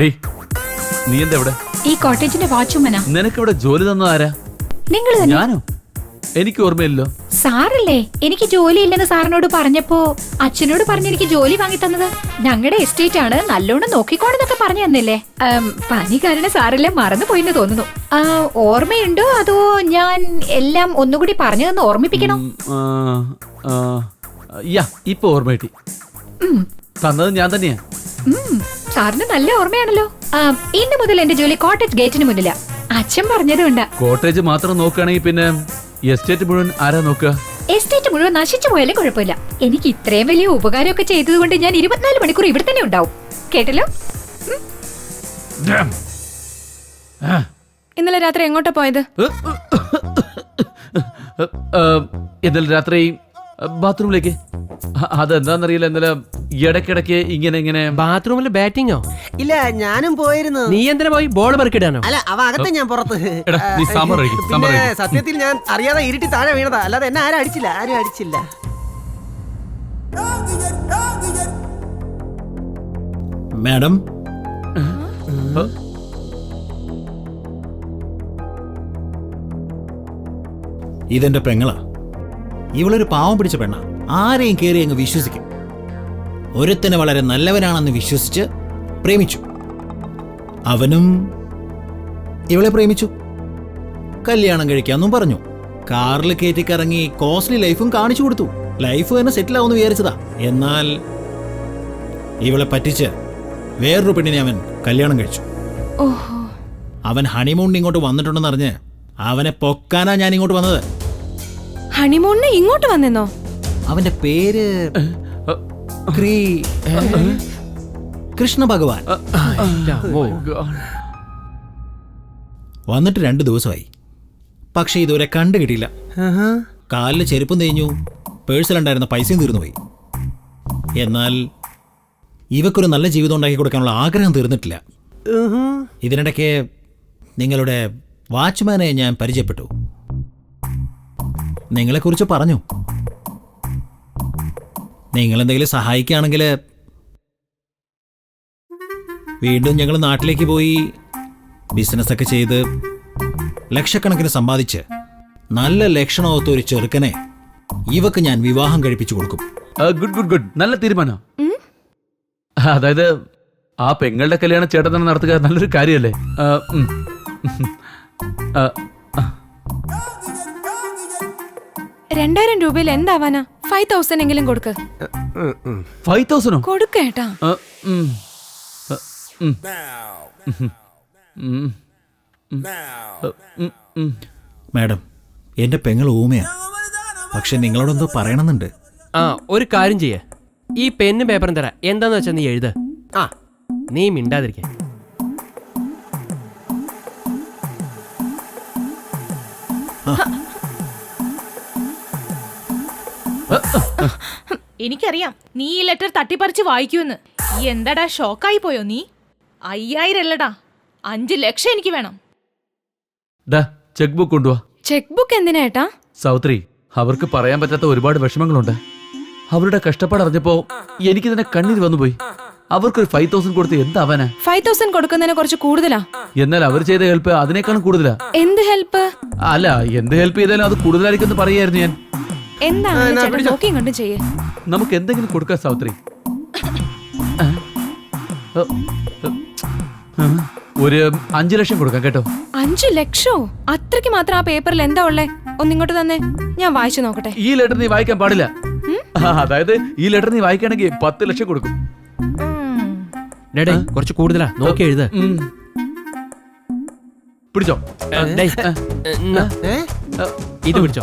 Day നീ എന്താ ഇവിടെ? ഈ കോട്ടേജിന്റെ വാച്ച്മാനാ നിനക്കിവിടെ ജോലി തന്നത് ആരാ? നിങ്ങൾ തന്നെ. ഞാനോ? എനിക്ക് ഓർമ്മയില്ലല്ലോ. സാറല്ലേ എനിക്ക് ജോലി ഇല്ലെന്ന് സാറിനോട് പറഞ്ഞപ്പോ അച്ഛനോട് പറഞ്ഞ് എനിക്ക് ജോലി വാങ്ങി തന്നത്. ഞങ്ങളുടെ എസ്റ്റേറ്റ് ആണ് നല്ലോണം നോക്കിക്കോണെന്നൊക്കെ പറഞ്ഞു തന്നില്ലേ. ആം, പനി കാരണം സാറെല്ലാം മറന്നുപോയിന്ന് തോന്നുന്നു. ആ, ഓർമ്മയുണ്ടോ അതോ ഞാൻ എല്ലാം ഒന്നുകൂടി പറഞ്ഞു തന്ന് ഓർമ്മിപ്പിക്കണോ? ഉം, ആ, ആ, യാ ഇപ്പൊ ഓർമ്മ കിട്ടി. ഉം, തന്നത് ഞാൻ തന്നെയാ. ഉം, സാറിന് നല്ല ഓർമ്മയാണല്ലോ ഇന്ന് മുതൽ എന്റെ ജോലി കോട്ടേജ് ഗേറ്റിന് മുന്നിലാ അച്ഛൻ പറഞ്ഞതുകൊണ്ടാ കോട്ടേജ് മാത്രം നോക്കുകയാണെങ്കിൽ പിന്നെ എസ്റ്റേറ്റ് മുഴുവൻ ആരാ നോക്കുക എസ്റ്റേറ്റ് മുഴുവൻ നശിച്ചു പോയാലും കുഴപ്പമില്ല എനിക്ക് ഇത്രയും വലിയ ഉപകാരമൊക്കെ ചെയ്തതുകൊണ്ട് ഞാൻ ഇരുപത്തിനാല് മണിക്കൂർ ഇവിടെ തന്നെ ഉണ്ടാവും കേട്ടല്ലോ ഇന്നലെ രാത്രി എങ്ങോട്ടാ പോയത് ഇന്നലെ രാത്രി ബാത്റൂമിലേക്ക്. അതെന്താന്നറിയില്ല ഇന്നലെ ഇടയ്ക്കിടയ്ക്ക് ഇങ്ങനെ ഇങ്ങനെ ബാത്റൂമിൽ ബാറ്റിംഗോ ഇല്ല ഞാനും പോയിരുന്നു. നീ എന്തിനാ പോയി? ബോൾ പെറുക്കിടാനോ? അല്ല അവ അകത്തെ ഞാൻ പുറത്ത്. പിന്നെ സത്യത്തിൽ ഞാൻ അറിയാതെ ഇരുട്ടി താഴെ വീണതാ. അല്ലാതെ എന്നെ ആരും അടിച്ചില്ല ആരും അടിച്ചില്ല. മാഡം? ഇതെന്റെ പെങ്ങളാ. ഇവളൊരു പാവം പിടിച്ച പെണ്ണ. ആരെയും കയറി അങ്ങ് വിശ്വസിക്കും. ഒരുത്തന് വളരെ നല്ലവനാണെന്ന് വിശ്വസിച്ച് പ്രേമിച്ചു. അവനും ഇവളെ പ്രേമിച്ചു. കല്യാണം കഴിക്കാമെന്നും പറഞ്ഞു. കാറിൽ കയറ്റി കറങ്ങി കോസ്റ്റ്ലി ലൈഫും കാണിച്ചു കൊടുത്തു. ലൈഫ് തന്നെ സെറ്റിൽ ആവുമെന്ന് വിചാരിച്ചതാ. എന്നാൽ ഇവളെ പറ്റിച്ച് വേറൊരു പെണ്ണിനെ അവൻ കല്യാണം കഴിച്ചു. ഓഹോ. അവൻ ഹണിമൂണിന് ഇങ്ങോട്ട് വന്നിട്ടുണ്ടെന്ന് അറിഞ്ഞ് അവനെ പൊക്കാനാ ഞാൻ ഇങ്ങോട്ട് വന്നത്. ഹണിമൂണിന് ഇങ്ങോട്ട് വന്നെന്നോ? അവന്റെ പേര് ക്രീ കൃഷ്ണ ഭഗവാൻ. വന്നിട്ട് രണ്ട് ദിവസമായി. പക്ഷെ ഇതുവരെ കണ്ടു കിട്ടിയില്ല. കാലിൽ ചെരുപ്പും തേഞ്ഞു. പേഴ്സിലുണ്ടായിരുന്ന പൈസയും തീർന്നുപോയി. എന്നാൽ ഇവക്കൊരു നല്ല ജീവിതം ഉണ്ടാക്കി കൊടുക്കാനുള്ള ആഗ്രഹം തീർന്നിട്ടില്ല. ഇതിനിടയ്ക്ക് നിങ്ങളുടെ വാച്ച്മാനെ ഞാൻ പരിചയപ്പെട്ടു. നിങ്ങളെക്കുറിച്ച് പറഞ്ഞു. നിങ്ങൾ എന്തെങ്കിലും സഹായിക്കുകയാണെങ്കിൽ വീണ്ടും ഞങ്ങൾ നാട്ടിലേക്ക് പോയി ബിസിനസ്സൊക്കെ ചെയ്ത് ലക്ഷക്കണക്കിന് സമ്പാദിച്ച് നല്ല ലക്ഷണമൊത്ത ഒരു ചെറുക്കനെ ഇവക്ക് ഞാൻ വിവാഹം കഴിപ്പിച്ചു കൊടുക്കും. ഗുഡ് ഗുഡ് ഗുഡ് നല്ല തീരുമാനം. അതായത് ആ പെങ്ങളുടെ കല്യാണം ചേട്ടൻ തന്നെ നടത്തുക നല്ലൊരു കാര്യമല്ലേ. രണ്ടായിരം രൂപയിൽ എന്താവാനാ? ഫൈവ് തൗസൻഡ് എങ്കിലും കൊടുക്ക്. ഫൈവ് തൗസൻഡോ കൊടുക്കേട്ടാ. മാഡം എന്റെ പെങ്ങൾ ഊമയാ. പക്ഷെ നിങ്ങളോടൊന്നും പറയണമെന്നുണ്ട്. ആ ഒരു കാര്യം ചെയ്യേ. ഈ പെന്നും പേപ്പറും തരാ. എന്താന്ന് വെച്ചാ നീ എഴുത. ആ നീ മിണ്ടാതിരിക്ക. എനിക്കറിയാം നീ ഈ ലെറ്റർ തട്ടിപ്പറിച്ച് വായിക്കുമെന്ന്. ഈ എന്താടാ ഷോക്കായി പോയോ നീ? അയ്യായിരം അല്ലടാ അഞ്ച് ലക്ഷം എനിക്ക് വേണം. ഡാ ചെക്ക് ബുക്ക് കൊണ്ടുവാ. ചെക്ക് ബുക്ക് എന്തിനാ ഏട്ടാ? സൗത്രി അവർക്ക് പറയാൻ പറ്റാത്ത ഒരുപാട് വിഷമങ്ങളുണ്ട്. അവരുടെ കഷ്ടപ്പാട് അറിഞ്ഞപ്പോ എനിക്ക് തന്നെ കണ്ണീര് വന്നുപോയി. അവർക്കൊരു ഫൈവ് തൗസൻഡ് കൊടുത്ത് എന്താവാനാ ഫൈവ് തൗസൻഡ് കൊടുക്കുന്നതിനെ കുറച്ച് കൂടുതലാ? എന്നാൽ അവർ ചെയ്ത ഹെൽപ്പ് അതിനേക്കാളും കൂടുതലാ. എന്ത് ഹെൽപ്പ് അല്ല എന്ത് ഹെൽപ്പ് ചെയ്താലും അത് കൂടുതലായിരിക്കും എന്ന് പറയായിരുന്നു ഞാൻ. എന്താണ് ചേട്ടൻ നോക്കിയും കണ്ടും ചെയ്യേ? നമുക്ക് എന്തെങ്കിലും കൊടുക്കാം സാവിത്രി. ഒരു അഞ്ചു ലക്ഷം കൊടുക്കാം കേട്ടോ. അഞ്ചു ലക്ഷോ? അത്രയ്ക്ക് മാത്രം ആ പേപ്പറിൽ എന്താ ഉള്ളേ? ഒന്നിങ്ങോട്ട് തന്നെ. ഞാൻ വായിച്ചു നോക്കട്ടെ. ഈ ലെറ്റർ നീ വായിക്കാൻ പാടില്ല. ആ, അതായത് ഈ ലെറ്റർ നീ വായിക്കുകയാണെങ്കിൽ പത്ത് ലക്ഷം കൊടുക്കും. ഡേടേ കുറച്ച് കൂടുതലാ. നോക്കി എഴുത. പിടിച്ചോ? ഇത് പിടിച്ചോ.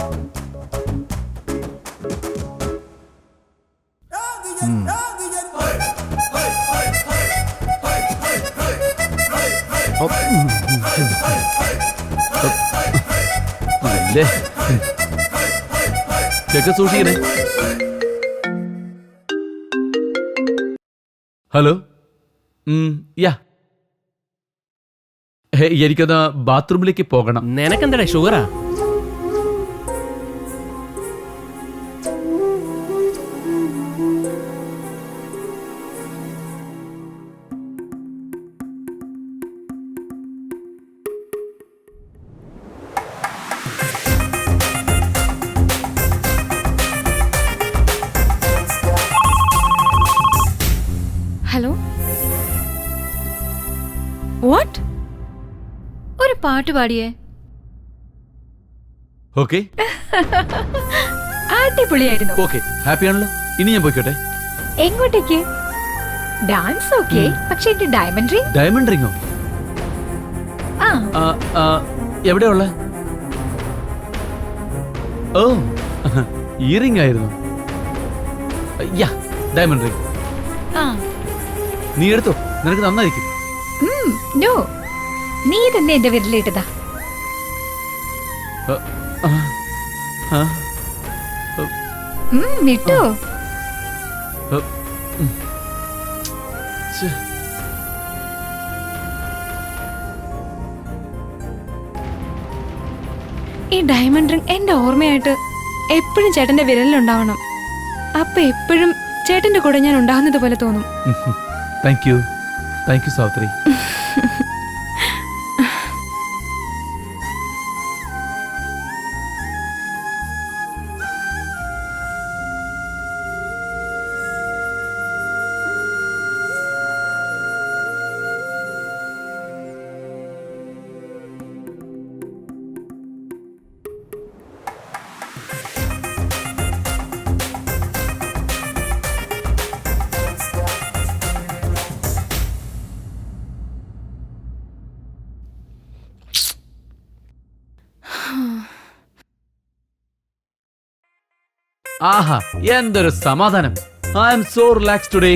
അല്ലേ ചെക്ക് സൂക്ഷിക്കണേ. ഹലോ? യാ. ഹേ, എനിക്കൊന്ന് ബാത്റൂമിലേക്ക് പോകണം. നിനക്കെന്താടേ ഷുഗറാ? പാട്ട് പാടിയേ? ഓക്കെ. അടിപൊളിയായിരുന്നു. ഓക്കെ ഹാപ്പി ആണല്ലോ ഇനി ഞാൻ പോയിക്കോട്ടെ. എങ്ങോട്ടേക്ക്? ഡാൻസ് ഓക്കെ പക്ഷെ എന്റെ ഡയമണ്ട് റിംഗ് ഡയമണ്ട് റിംഗോ ആ. എവിടെയുള്ള ഓ ഈ റിംഗ് ആയിരുന്നു. യാ ഡയമണ്ട് റിംഗ് നീ എടുത്തോ നിനക്ക് നന്നായിരിക്കും. നോ. നീ തന്നെ എന്റെ വിരലിട്ടതാ. വിട്ടോ. ഈ ഡയമണ്ട് റിംഗ് എന്റെ ഓർമ്മയായിട്ട് എപ്പോഴും ചേട്ടന്റെ വിരലിലുണ്ടാവണം. അപ്പൊ എപ്പോഴും ചേട്ടന്റെ കൂടെ ഞാൻ ഉണ്ടാകുന്നത് പോലെ തോന്നും. Thank you thank you Savitri. ആഹാ എന്തൊരു സമാധാനം. I am so relax today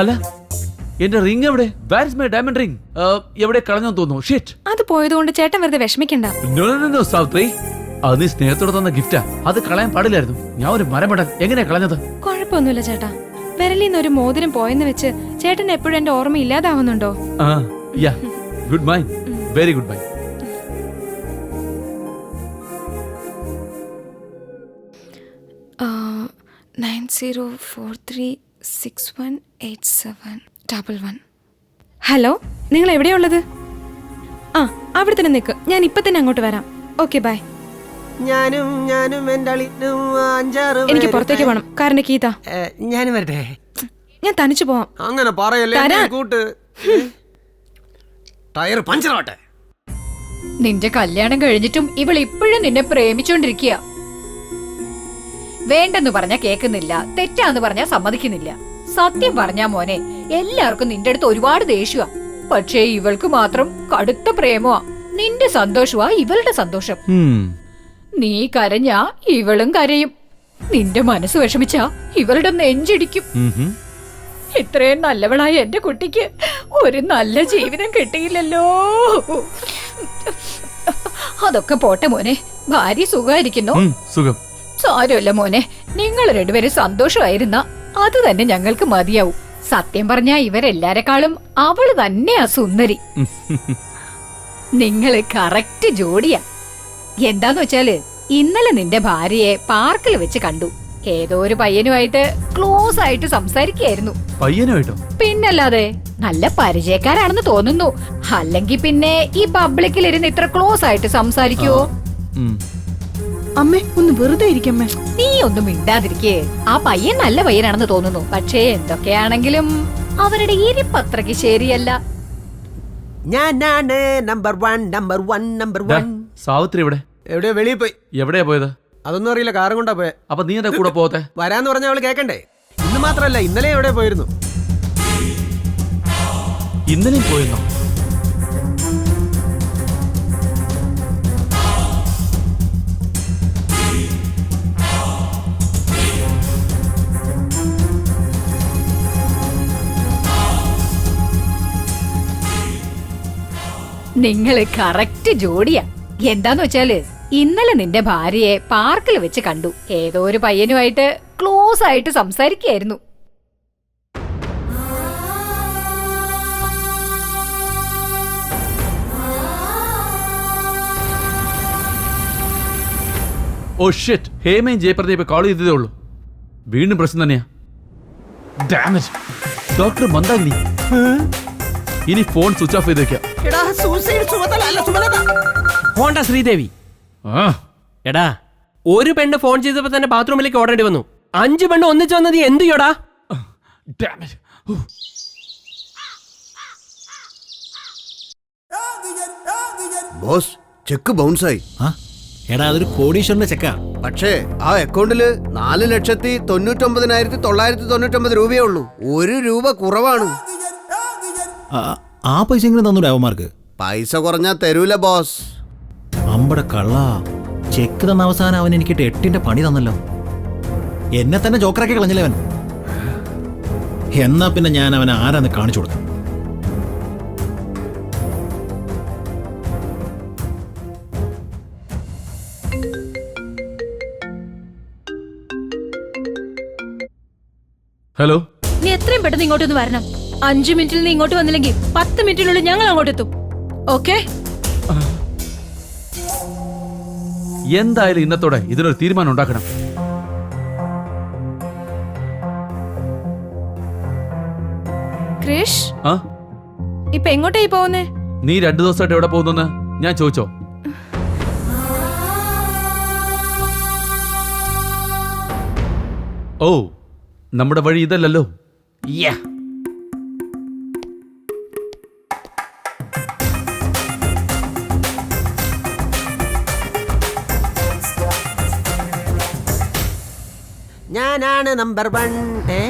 അല്ല എന്റെ റിംഗ് എവിടെ? വാരിസ് മൈ ഡയമണ്ട് റിംഗ് എവിടെ കളഞ്ഞു തോന്നുന്നു. ഷിറ്റ് അത് പോയതുകൊണ്ട് ചേട്ടൻ വെറുതെ വിഷമിക്കണ്ട. No no no Savitri. അത് നീ സ്നേഹത്തോടെ തന്ന ഗിഫ്റ്റാ അത് കളയാൻ പാടില്ലായിരുന്നു. ഞാൻ ഒരു മരമടൻ. എങ്ങനെയാ കളഞ്ഞത്? കുഴപ്പമൊന്നുമില്ല ചേട്ടാ. വിരലിൽ നിന്ന് ഒരു മോതിരം പോയെന്ന് വെച്ച് ചേട്ടൻ എപ്പോഴും എന്റെ ഓർമ്മ ഇല്ലാതാവുന്നുണ്ടോ? ആ yeah goodbye very goodbye zero four three six one eight seven double one hello നിങ്ങൾ എവിടെയുള്ളത് ആ അവിടെ തന്നെ നിൽക്ക് ഞാൻ ഇപ്പൊ തന്നെ അങ്ങോട്ട് വരാം. ഓക്കെ ബൈ ഞാനും ഞാനും അഞ്ചാറ് എനിക്ക് പേരും. പുറത്തേക്ക് പോകണം കാരണം കീതാ. ഏ, ഞാനും വരട്ടെ. ഞാൻ തനിച്ചു പോവാം. അങ്ങനെ പറയല്ലേ തരാം. എന്നെ കൂട്ട്. ടയർ പഞ്ചറാവട്ടെ. നിന്റെ കല്യാണം കഴിഞ്ഞിട്ടും ഇവൾ ഇപ്പോഴും നിന്നെ പ്രേമിച്ചോണ്ടിരിക്കുക വേണ്ടെന്ന് പറഞ്ഞാ കേക്കുന്നില്ല. തെറ്റാന്ന് പറഞ്ഞാ സമ്മതിക്കുന്നില്ല. സത്യം പറഞ്ഞാ മോനെ എല്ലാവർക്കും നിന്റെ അടുത്ത് ഒരുപാട് ദേഷ്യമാ പക്ഷേ ഇവൾക്ക് മാത്രം കടുത്ത പ്രേമമാ നിന്റെ സന്തോഷമാ ഇവളുടെ സന്തോഷം. നീ കരഞ്ഞാ ഇവളും കരയും. നിന്റെ മനസ്സ് വിഷമിച്ചാ ഇവളുടെ നെഞ്ചിടിക്കും. ഇത്രയും നല്ലവളായ എന്റെ കുട്ടിക്ക് ഒരു നല്ല ജീവിതം കിട്ടിയില്ലല്ലോ. അതൊക്കെ പോട്ടെ മോനെ. ഭാര്യ സുഖമായിരിക്കുന്നു? സുഖം. സാരമില്ല മോനെ. നിങ്ങൾ രണ്ടുപേരും സന്തോഷമായിരുന്ന അത് തന്നെ ഞങ്ങൾക്ക് മതിയാവും. സത്യം പറഞ്ഞാ ഇവരെല്ലാരെക്കാളും അവൾ തന്നെയാ സുന്ദരി. നിങ്ങൾ കറക്റ്റ് ജോഡിയാ. എന്താന്ന് വെച്ചാൽ ഇന്നലെ നിന്റെ ഭാര്യയെ പാർക്കിൽ വെച്ച് കണ്ടു. ഏതോ ഒരു പയ്യനുമായിട്ട് ക്ലോസ് ആയിട്ട് സംസാരിക്കായിരുന്നു പയ്യനുമായിട്ടോ? പിന്നല്ലാതെ നല്ല പരിചയക്കാരാണെന്ന് തോന്നുന്നു. അല്ലെങ്കിൽ പിന്നെ ഈ പബ്ലിക്കിൽ ഇരുന്ന് ഇത്ര ക്ലോസ് ആയിട്ട് സംസാരിക്കുവോ. അമ്മേ ഒന്ന് വെറുതെ ഇരിക്കമ്മേ. നീ ഒന്നും മിണ്ടാതിരിക്കേ. ആ പയ്യൻ നല്ല പയ്യനാണെന്ന് തോന്നുന്നു. പക്ഷേ എന്തൊക്കെയാണെങ്കിലും അവരുടെ ഇരിപ്പത്രക്ക് ശരിയല്ല. ഞാനാണ് number one number one number ദാ, വൺ സാവിത്രി എവിടെ? എവിടെയോ വെളിയിൽ പോയി. എവിടെയാ പോയത്? അതൊന്നും അറിയില്ല കാറും കൊണ്ടാ പോയെ. അപ്പൊ നീ എന്റെ കൂടെ പോകത്തെ? വരാന്ന് പറഞ്ഞ അവൾ കേക്കണ്ടേ? ഇന്ന് മാത്രല്ല ഇന്നലെ എവിടെ പോയിരുന്നു. ഇന്നലെയും പോയെന്നോ നിങ്ങൾ കറക്റ്റ് ജോഡിയാ. എന്താന്ന് വെച്ചാൽ ഇന്നലെ നിന്റെ ഭാര്യയെ പാർക്കിൽ വെച്ച് കണ്ടു. ഏതോ ഒരു പയ്യനുമായിട്ട് ക്ലോസ് ആയിട്ട് സംസാരിക്കായിരുന്നു ഓ ഷിറ്റ് ഹേമയും ജയപ്രദീപ് കോൾ ചെയ്തതേ ഉള്ളൂ. വീണ്ടും പ്രശ്നം തന്നെയാ. Damage it. ഡോക്ടർ മന്ദാഗ്നി. ഇനി ഫോൺ സ്വിച്ച് ഓഫ് ചെയ്തേക്കാം. വെക്കാം എടാ സൂസൈഡ് സുമതല അല്ല സുമലത ഹോണ്ട ശ്രീദേവി. ആ, എടാ ഒരു പെണ്ണ് ഫോൺ ചെയ്തപ്പോ തന്നെ ബാത്റൂമിലേക്ക് ഓടേണ്ടി വന്നു. അഞ്ച് പെണ്ണ് ഒന്നിച്ചു വന്നത് നീ എന്ത് ചെയ്യോടാ? Damn it. ഹൂ. ബോസ് ചെക്ക് ബൗൺസായി. ആ? എടാ അതൊരു കോടീശ്വരന്റെ ചെക്കാ. പക്ഷേ ആ അക്കൗണ്ടിൽ നാല് ലക്ഷത്തി തൊണ്ണൂറ്റൊമ്പതിനായിരത്തി തൊള്ളായിരത്തി തൊണ്ണൂറ്റൊമ്പത് രൂപയേ ഉള്ളൂ. ഒരു രൂപ കുറവാണ്. ആ, പൈസ എങ്ങനെ തന്നൂടെ അവന്മാർക്ക്? പൈസ കുറഞ്ഞാ തരൂല ബോസ് അമ്പട കള്ള. ചെക്ക് തന്ന അവസാനം അവൻ എനിക്ക് എട്ടിന്റെ പണി തന്നല്ലോ. എന്നെ തന്നെ ജോക്കറാക്കി കളഞ്ഞില്ലേ അവൻ? എന്നാ പിന്നെ ഞാൻ അവൻ ആരാന്ന് കാണിച്ചു കൊടുത്തു? ഹലോ? നീ എത്രയും പെട്ടെന്ന് ഇങ്ങോട്ടൊന്ന് വരണം. അഞ്ചു മിനിറ്റിൽ നീ ഇങ്ങോട്ട് വന്നില്ലെങ്കിൽ പത്ത് മിനിറ്റിനുള്ളിൽ ഞങ്ങൾ അങ്ങോട്ട് എത്തും ഓക്കെ? എന്തായാലും ഇന്നത്തോടെ ഇതിനൊരു തീരുമാനം ഉണ്ടാക്കണം. ക്രിഷ്? ആ? ഇപ്പൊ എങ്ങോട്ടായി പോകുന്നേ? നീ രണ്ടു ദിവസമായിട്ട് എവിടെ പോകുന്നെന്ന് ഞാൻ ചോദിച്ചോ? ഓ നമ്മുടെ വഴി ഇതല്ലല്ലോ. യാ. ഞാനാണ് നമ്പർ വൺ. ഏ?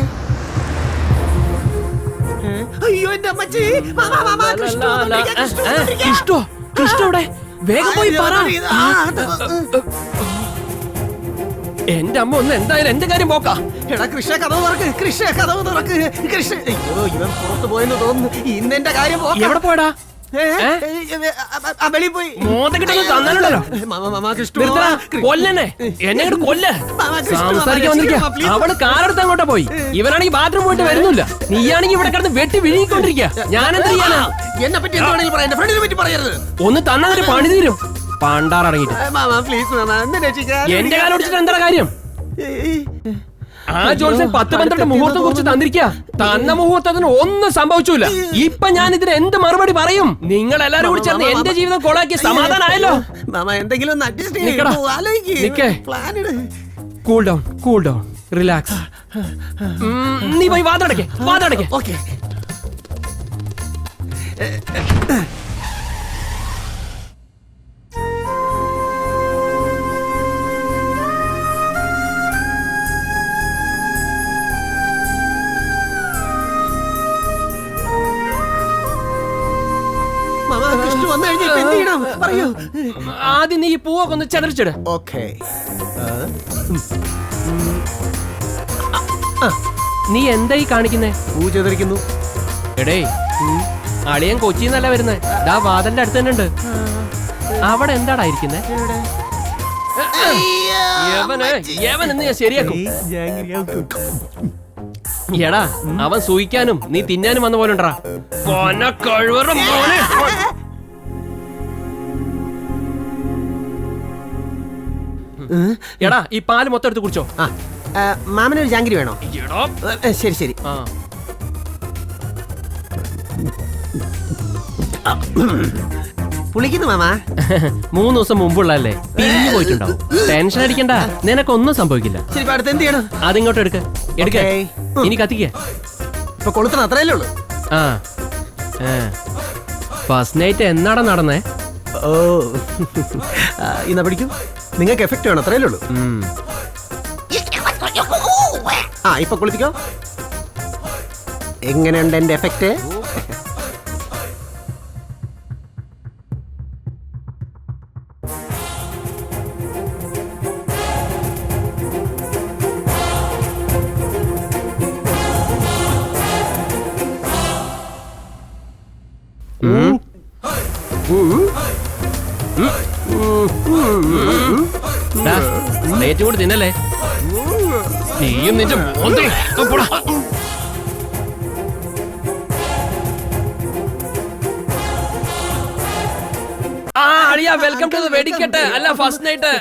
അയ്യോ എന്റെ അമ്മച്ചി. മാമാ, മാമാ, കൃഷ്ണ വന്നിരിക്കാ, കൃഷ്ണ ഇഷ്ടോ കൃഷ്ണവിടെ വേഗം പോയി പറ. എന്റെ അമ്മ ഒന്ന് എന്തായാലും എന്റെ കാര്യം പോക്കാ എടാ കൃഷ്ണ കഥ തുറക്ക്. കൃഷ്ണ കഥ തുറക്ക്. കൃഷ്ണ അയ്യോ ഇവൻ പുറത്തു പോയെന്ന് തോന്നുന്നു. ഇന്ന് എന്റെ കാര്യം. എവിടെ പോയടാ? വെളിയിൽ പോയി. മോന്തക്കിട്ടൊന്ന് തന്നാലുണ്ടല്ലോ. കൊല്ലനെ എന്നെ കൊല്ല. സംസാരിക്കാൻ മാമാ, അവൾ കാറെടുത്ത് അങ്ങോട്ടാ പോയി. ഇവനാണെങ്കിൽ ബാത്റൂം പോയിട്ട് വരുന്നില്ല. നീയാണെങ്കിൽ ഇവിടെ കിടന്ന് വെട്ടി വിഴുങ്ങിക്കൊണ്ടിരിക്കുക ഞാൻ എന്ത് ചെയ്യാനാ? എന്നെ പറ്റി എന്ത് വേണമെങ്കിലും പറയാം. ഫ്രണ്ടിനെ പറ്റി പറയരുത്. ഒന്ന് തന്നതിന് പണി തീരും. പണ്ടാറടങ്ങിട്ട് എന്റെ കാലം എന്താ കാര്യം? ആ ജോൺസൺ പത്ത് പന്ത്രണ്ട് മുഹൂർത്തം കുറിച്ച് തന്നിരിക്കുക തന്ന മുഹൂർത്തത്തിന് ഒന്നും സംഭവിച്ചില്ല ഇപ്പൊ ഞാൻ ഇതിന് എന്ത് മറുപടി പറയും? നിങ്ങൾ എല്ലാരും കൂടി ചേർന്ന് എന്റെ ജീവിതം കൊളാക്കി സമാധാനമായല്ലോ മാമ എന്തെങ്കിലും അഡ്ജസ്റ്റ് നിക്കടാ. നിക്കേ. പ്ലാൻ ഇട്. Cool down cool down relax നീ പോയി വാതടക്കേ വാതടക്കേ ഓക്കെ. കൃഷ്ണ വന്നു കഴിഞ്ഞാൽ എന്ത് ചെയ്യണം? പറയൂ. ആദ്യം നീ ഈ പൂവൊക്കെ ഒന്ന് ചെതറിച്ചിട്. ഓക്കെ. നീ എന്തായി കാണിക്കുന്നേ? പൂ ചെതിരിക്കുന്നു എടേ അളിയൻ കൊച്ചിന്നല്ല വരുന്നേ? ദാ വാതന്റെ അടുത്ത് തന്നെ ഉണ്ട്. അവിടെ എന്താടാ ഇരിക്കുന്നേ? ശരിയാക്കും. എടാ അവൻ സൂയിക്കാനും നീ തിന്നാനും വന്ന പോലെ ഉണ്ടാ കഴിവറും എടാ ഈ പാൽ മൊത്തം എടുത്ത് കുടിച്ചോ. മാമന് ഒരു ജാങ്കിരി വേണോ? ശരി ശരി. പുളിക്കുന്നു മാമ. മൂന്ന് ദിവസം മുമ്പുള്ളല്ലേ പിരിഞ്ഞു പോയിട്ടുണ്ടാവും. ടെൻഷൻ അടിക്കണ്ട. നിനക്കൊന്നും സംഭവിക്കില്ല. ശരി അടുത്ത് എന്ത് ചെയ്യണം? അതിങ്ങോട്ട് എടുക്ക. എടുക്ക. ഇനി കത്തിക്ക. ഇപ്പൊ കൊളുത്തണം അത്രയല്ലേ ഉള്ളൂ? ആ. ഫസ്റ്റ് നൈറ്റ് എന്നാടാ നടന്നേ? ഓ. ഇന്നാ പിടിക്കും. നിങ്ങൾക്ക് എഫക്റ്റ് വേണം അത്രയല്ലേ ഉള്ളൂ. ആ ഇപ്പൊ കുളിപ്പിക്കോ. എങ്ങനെയുണ്ട് എന്റെ എഫക്റ്റ് ഡാ, പ്ലേറ്റ് കൂടി തിന്നല്ലേ? നീയും നിന്റെ ഒക്കെ ആ അളിയ വെൽക്കം ടു വെടിക്കെട്ട് അല്ല ഫസ്റ്റ് നൈറ്റ്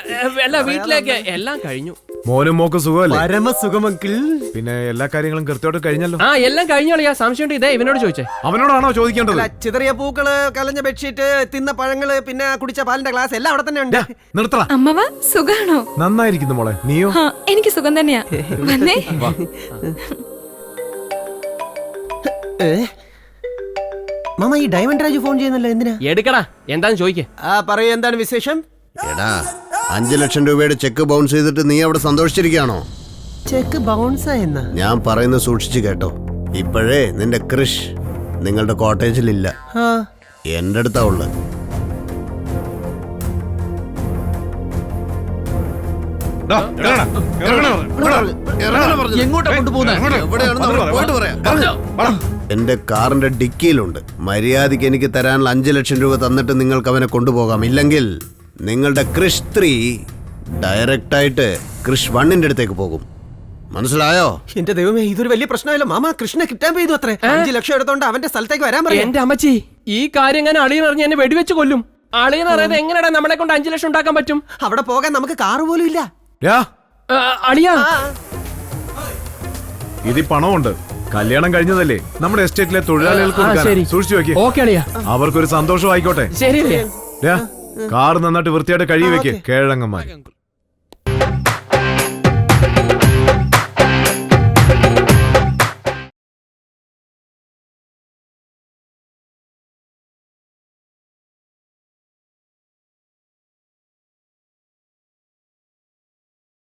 അല്ല വീട്ടിലേക്ക്. എല്ലാം കഴിഞ്ഞു. മോനും മോക്ക് സുഖമല്ലേ? പരമസുഖമെങ്കിൽ. പിന്നെ എല്ലാ കാര്യങ്ങളും കൃത്യമായിട്ട് കഴിഞ്ഞല്ലോ? ആ എല്ലാം കഴിഞ്ഞു സംശയം ഉണ്ട് ഇതേ ഇവനോട് ചോദിച്ചേ. അവനോടാണോ ചോദിക്കേണ്ടത്? ചിതറിയ പൂക്കൾ കലഞ്ഞ ബെഡ്ഷീറ്റ് തിന്ന പഴങ്ങൾ പിന്നെ കുടിച്ച പാലിന്റെ ഗ്ലാസ് എല്ലാം അവിടെ തന്നെ ഉണ്ട്. നിർത്തറ അമ്മവ സുഖാണോ? നന്നായിരിക്കുന്നു മോളെ. നീയോ? ആ എനിക്ക് സുഖം തന്നെയാ. വന്നേ. ഏ? മാമ ഈ ഡയമണ്ട് രാജു ഫോൺ ചെയ്യുന്നല്ലോ എന്തിനാ? എടുക്കടാ. എന്താന്ന് ചോദിക്കേ. ആ പറയൂ എന്താണ് വിശേഷം? എടാ അഞ്ചു ലക്ഷം രൂപയുടെ ചെക്ക് ബൗൺസ് ചെയ്തിട്ട് നീ അവിടെ സന്തോഷിച്ചിരിക്കാണോ ചെക്ക് ബൗൺസ് ആയെന്നാ? ഞാൻ പറയുന്നത് സൂക്ഷിച്ചു കേട്ടോ. ഇപ്പോഴേ നിന്റെ കൃഷ് നിങ്ങളുടെ കോട്ടേജിലില്ല. ആ. എന്റെ അടുത്താ ഉള്ളത്. എന്റെ കാറിന്റെ ഡിക്കിയിലുണ്ട്. മര്യാദയ്ക്ക് എനിക്ക് തരാനുള്ള അഞ്ചു ലക്ഷം രൂപ തന്നിട്ട് നിങ്ങൾക്ക് അവനെ കൊണ്ടുപോകാം. ഇല്ലെങ്കിൽ നിങ്ങളുടെ കൃഷ് ത്രീ ഡയറക്റ്റ് ആയിട്ട് കൃഷ് വണ്ണിന്റെ അടുത്തേക്ക് പോകും. മനസ്സിലായോ? എന്റെ ദൈവമേ ഇതൊരു വലിയ പ്രശ്നമല്ല. മാമ കൃഷ്ണനെ കിട്ടാൻ പെയ്തു അത്രേ. അഞ്ചു ലക്ഷം എടുത്തോണ്ട് അവന്റെ സ്ഥലത്തേക്ക് വരാൻ പറയും. എന്റെ അമ്മച്ചി ഈ കാര്യം ഞാൻ അളിയൻ അറിഞ്ഞ് എന്നെ വെടിവെച്ച് കൊല്ലും. അളിയൻ പറയുന്നത് എങ്ങനെയാ നമ്മളെ കൊണ്ട് അഞ്ചു ലക്ഷം ഉണ്ടാക്കാൻ പറ്റും? അവിടെ പോകാൻ നമുക്ക് കാറ് പോലും ഇല്ല. യാ. അളിയാ. ഇതിൽ പണമുണ്ട്. കല്യാണം കഴിഞ്ഞതല്ലേ. നമ്മുടെ എസ്റ്റേറ്റിലെ തൊഴിലാളികൾക്ക് സൂക്ഷിച്ചു വെക്കേ. ഓക്കെ അളിയാ. അവർക്കൊരു സന്തോഷം ആയിക്കോട്ടെ ശരിയല്ലേ കാർ നന്നായിട്ട് വൃത്തിയായിട്ട് കഴുകി വെക്ക്. കേഴങ്ങന്മാർ